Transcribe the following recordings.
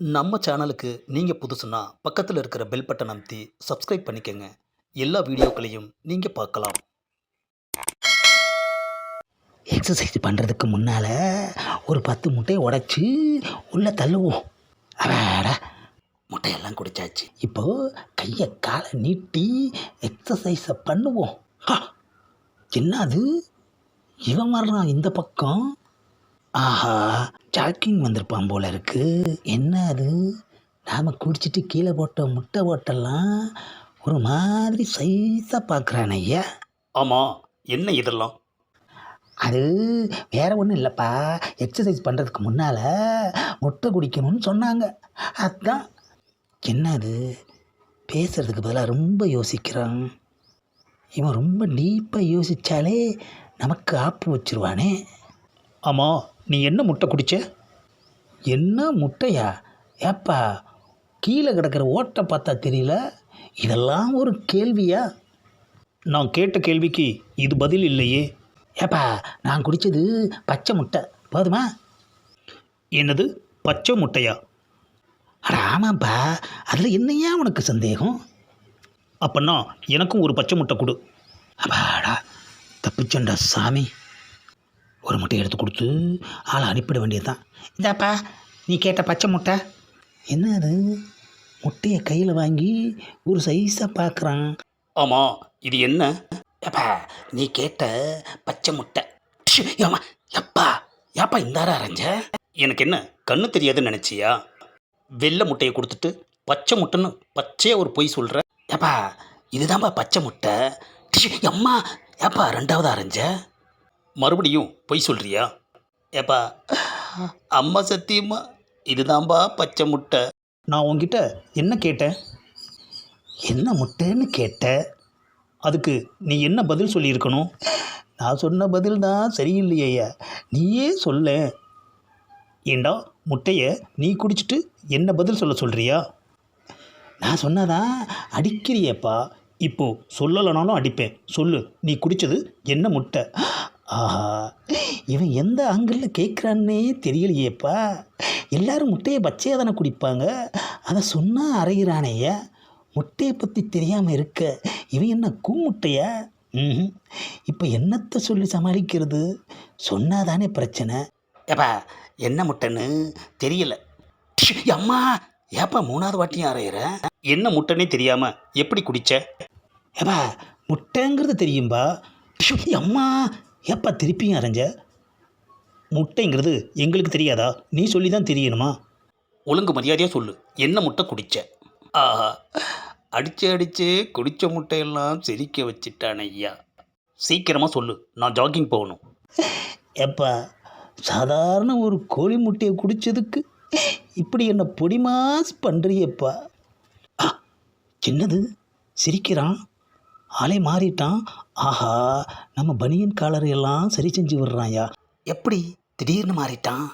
நம்ம சேனலுக்கு நீங்கள் புதுசுன்னா பக்கத்தில் இருக்கிற பெல் பட்டன் அமைத்தி சப்ஸ்கிரைப் பண்ணிக்கோங்க. எல்லா வீடியோக்களையும் நீங்கள் பார்க்கலாம். எக்ஸசைஸ் பண்ணுறதுக்கு முன்னால் ஒரு பத்து முட்டையை உடைச்சி உள்ளே தள்ளுவோம். அடா முட்டையெல்லாம் குடிச்சாச்சு. இப்போது கையை காலை நீட்டி எக்ஸசைஸை பண்ணுவோம். என்னது? இவன் வர்றான் இந்த பக்கம். ஆஹா ஜாக்கிங் வந்திருப்பான் போல இருக்கு. என்ன அது நாம் குடிச்சிட்டு கீழே போட்ட முட்டை ஓட்டெல்லாம் ஒரு மாதிரி சைஸாக பார்க்குறான் ஐயா. ஆமாம் என்ன இதெல்லாம்? அது வேற ஒன்றும் இல்லைப்பா. எக்ஸசைஸ் பண்ணுறதுக்கு முன்னால் முட்டை குடிக்கணும்னு சொன்னாங்க. அதான். என்ன அது பேசுறதுக்கு பதிலாக ரொம்ப யோசிக்கிறான். இவன் ரொம்ப டீப்பாக யோசித்தாலே நமக்கு ஆப்பு வச்சிருவானே. ஆமாம் நீ என்ன முட்டை குடிச்ச? என்ன முட்டையா? ஏப்பா கீழே கிடக்கிற ஓட்டை பார்த்தா தெரியல. இதெல்லாம் ஒரு கேள்வியா? நான் கேட்ட கேள்விக்கு இது பதில் இல்லையே. ஏப்பா நான் குடித்தது பச்சை முட்டை. போதுமா? என்னது பச்சை முட்டையா? அட ஆமாப்பா. அதில் என்னையா உனக்கு சந்தேகம்? அப்பன்னா எனக்கும் ஒரு பச்சை முட்டை கொடு. அப்பாடா தப்பிச்சண்டா சாமி. ஒரு முட்டை எடுத்து கொடுத்து ஆளை அனுப்பிட வேண்டியது தான் இந்தாப்பா நீ கேட்ட பச்சை முட்டை. என்ன அது முட்டையை கையில் வாங்கி ஒரு சைஸாக பார்க்குறான் ஆமாம் இது என்ன? ஏப்பா நீ கேட்ட பச்சை முட்டை. ஷு, எப்பா ஏப்பா இந்தாரா அரைஞ்ச? எனக்கு என்ன கண்ணு தெரியாதுன்னு நினச்சியா? வெள்ளை முட்டையை கொடுத்துட்டு பச்சை முட்டைன்னு பச்சையாக ஒரு பொய் சொல்கிற ஏப்பா இதுதான்ப்பா பச்சை முட்டை. அம்மா ஏப்பா ரெண்டாவது அரைஞ்ச? மறுபடியும் பொய் சொல்கிறியா ஏப்பா அம்மா சத்தியமா? இதுதான்பா பச்சை முட்டை. நான் உங்ககிட்ட என்ன கேட்டேன்? என்ன முட்டைன்னு கேட்ட? அதுக்கு நீ என்ன பதில் சொல்லியிருக்கணும்? நான் சொன்ன பதில் தான் சரியில்லையா நீயே சொல்ல. ஏண்டா முட்டையை நீ குடிச்சிட்டு என்ன பதில் சொல்ல சொல்கிறியா நான் சொன்னதான் அடிக்கிறியேப்பா. இப்போது சொல்லலைனாலும் அடிப்பேன். சொல்லு நீ குடித்தது என்ன முட்டை? ஆஹா இவன் எந்த ஆங்கிளில் கேட்குறான்னே தெரியலையேப்பா. எல்லாரும் முட்டையை பச்சையாக தானே குடிப்பாங்க. அதை சொன்னால் அரைகிறானேயா முட்டையை பற்றி தெரியாமல் இருக்க. இவன் என்ன கூமுட்டையா ம் இப்போ என்னத்தை சொல்லி சமாளிக்கிறது? சொன்னால் தானே பிரச்சனை. ஏப்பா என்ன முட்டைன்னு தெரியல. அம்மா ஏப்பா மூணாவது வாட்டியும் அரைகிற என்ன முட்டைனே தெரியாமல் எப்படி குடிச்ச? ஏப்பா முட்டைங்கிறது தெரியும்பா? அம்மா ஏப்பா திருப்பியும் அரைஞ்ச? முட்டைங்கிறது எங்களுக்கு தெரியாதா? நீ சொல்லி தான் தெரியணுமா? ஒழுங்கு மரியாதையாக சொல்லு. என்ன முட்டை குடிச்ச? ஆஹா. அடிச்சு அடிச்சு குடிச்ச முட்டையெல்லாம் சிரிக்க வச்சிட்டான் ஐயா. சீக்கிரமாக சொல்லு. நான் ஜாகிங் போகணும். ஏப்பா சாதாரண ஒரு கோழி முட்டையை குடித்ததுக்கு இப்படி என்ன பொடிமாஸ் பண்ணுறியப்பா ஆ என்னது? சிரிக்கிறான்? ஆளே மாறிட்டான். ஆஹா நம்ம பனியன் காலரை எல்லாம் சரி செஞ்சு விடுறான்யா. எப்படி திடீர்னு மாறிட்டான்?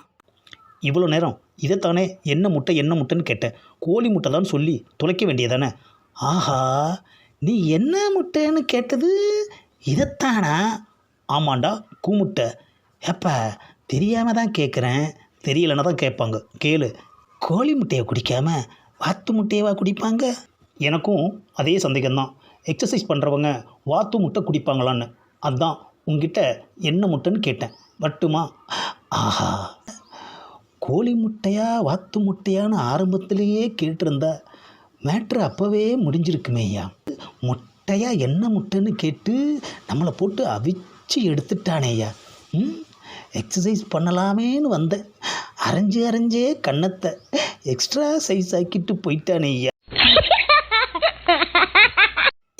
இவ்வளோ நேரம் இதைத்தானே என்ன முட்டை என்ன முட்டைன்னு கேட்டேன் கோழி முட்டை தான் சொல்லி துளைக்க வேண்டியதானே? ஆஹா நீ என்ன முட்டைன்னு கேட்டது? இதைத்தானா? ஆமாண்டா கூமுட்டை. எப்போ? தெரியாமல் தான் கேட்குறேன் தெரியலன்னா தான் கேட்பாங்க. கேளு. கோழி முட்டையை குடிக்காமல் வாத்து முட்டையவா குடிப்பாங்க? எனக்கும் அதே சந்தேகம்தான். எக்ஸசைஸ் பண்ணுறவங்க வாத்து முட்டை குடிப்பாங்களான்னு. அதான் உங்ககிட்ட என்ன முட்டைன்னு கேட்டேன். வட்டுமா? ஆஹா. கோழி முட்டையா வாத்து முட்டையான்னு ஆரம்பத்திலேயே கேட்டிருந்தா மேட்ரு அப்போவே முடிஞ்சிருக்குமே ஐயா. முட்டையா என்ன முட்டைன்னு கேட்டு நம்மளை போட்டு அவிச்சு எடுத்துட்டானே ஐயா. ம்? எக்ஸசைஸ் பண்ணலாமேன்னு வந்தேன். அரைஞ்சு அரைஞ்சே கன்னத்தை எக்ஸ்ட்ரா சைஸ் ஆக்கிட்டு போயிட்டானே ஐயா.